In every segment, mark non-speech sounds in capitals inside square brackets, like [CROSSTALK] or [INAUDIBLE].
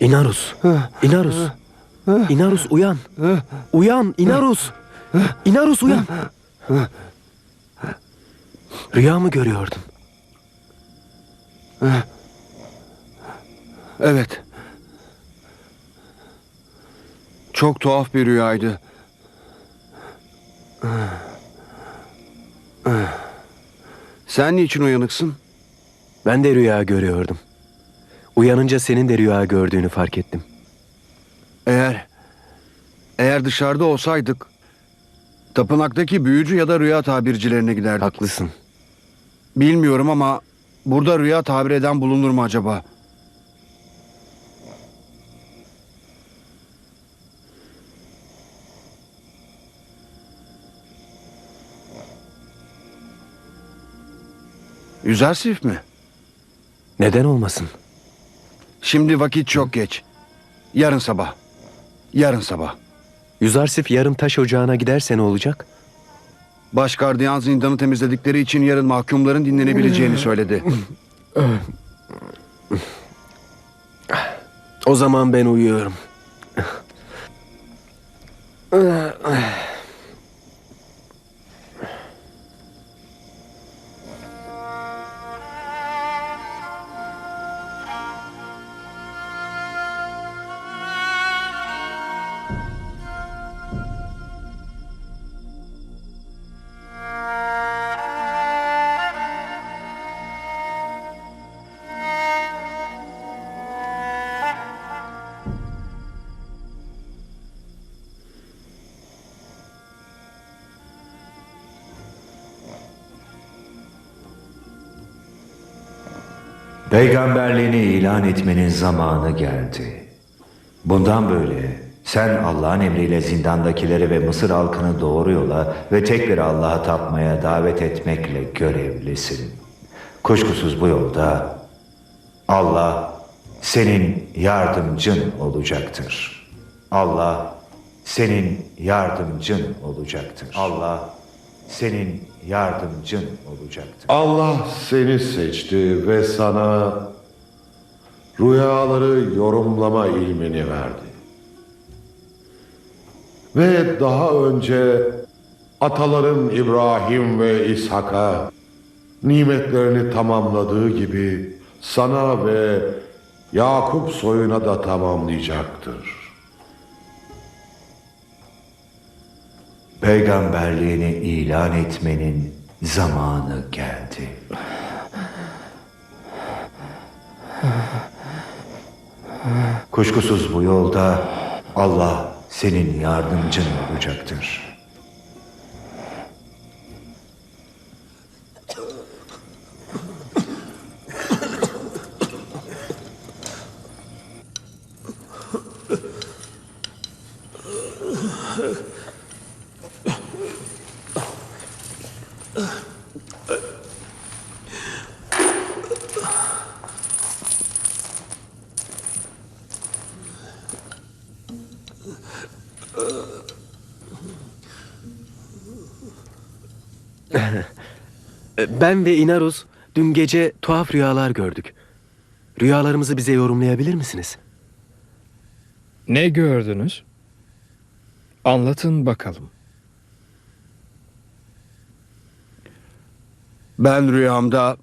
Inarus. Inarus. Inarus uyan. Uyan Inarus. Inarus uyan. Rüya mı görüyordun? Evet. Çok tuhaf bir rüyaydı. Sen niçin uyanıksın? Ben de rüya görüyordum. Uyanınca senin de rüya gördüğünü fark ettim. Eğer eğer dışarıda olsaydık tapınaktaki büyücü ya da rüya tabircilerine giderdik. Haklısın. Bilmiyorum ama burada rüya tabir eden bulunur mu acaba? Yüzersif mi? Neden olmasın? Şimdi vakit çok geç. Yarın sabah. Yarın sabah. Yüzarsif yarın taş ocağına giderse ne olacak? Baş gardiyan zindanı temizledikleri için yarın mahkumların dinlenebileceğini [LAUGHS] söyledi. O zaman ben uyuyorum. [LAUGHS] Peygamberliğini ilan etmenin zamanı geldi. Bundan böyle sen Allah'ın emriyle zindandakileri ve Mısır halkını doğru yola ve tek bir Allah'a tapmaya davet etmekle görevlisin. Kuşkusuz bu yolda Allah senin yardımcın olacaktır. Allah senin yardımcın olacaktır. Allah senin yardımcın olacaktır. Allah seni seçti ve sana rüyaları yorumlama ilmini verdi. Ve daha önce ataların İbrahim ve İshak'a nimetlerini tamamladığı gibi sana ve Yakup soyuna da tamamlayacaktır. Peygamberliğini ilan etmenin zamanı geldi. Kuşkusuz bu yolda Allah senin yardımcın olacaktır. Ben ve Inarus dün gece tuhaf rüyalar gördük. Rüyalarımızı bize yorumlayabilir misiniz? Ne gördünüz? Anlatın bakalım. Ben rüyamda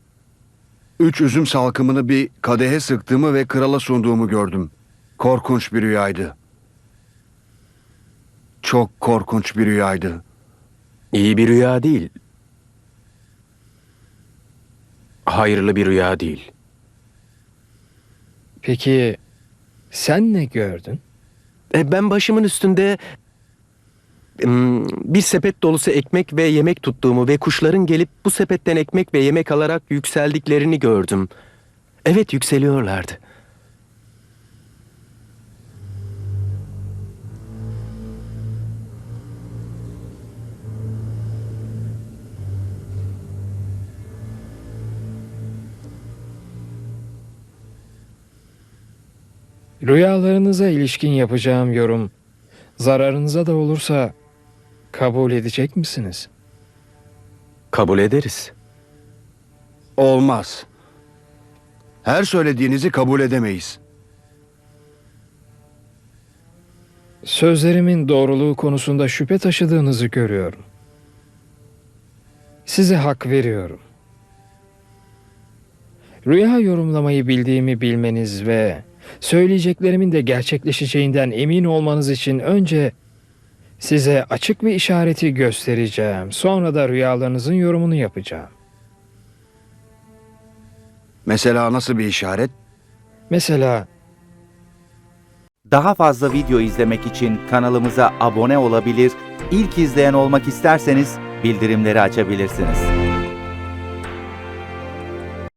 üç üzüm salkımını bir kadehe sıktığımı ve krala sunduğumu gördüm. Korkunç bir rüyaydı. Çok korkunç bir rüyaydı. İyi bir rüya değil. Hayırlı bir rüya değil. Peki sen ne gördün? E, ben başımın üstünde bir sepet dolusu ekmek ve yemek tuttuğumu ve kuşların gelip bu sepetten ekmek ve yemek alarak yükseldiklerini gördüm. Evet yükseliyorlardı. Rüyalarınıza ilişkin yapacağım yorum zararınıza da olursa kabul edecek misiniz? Kabul ederiz. Olmaz. Her söylediğinizi kabul edemeyiz. Sözlerimin doğruluğu konusunda şüphe taşıdığınızı görüyorum. Size hak veriyorum. Rüya yorumlamayı bildiğimi bilmeniz ve söyleyeceklerimin de gerçekleşeceğinden emin olmanız için önce size açık bir işareti göstereceğim. Sonra da rüyalarınızın yorumunu yapacağım. Mesela nasıl bir işaret? Mesela Daha fazla video izlemek için kanalımıza abone olabilir, ilk izleyen olmak isterseniz bildirimleri açabilirsiniz.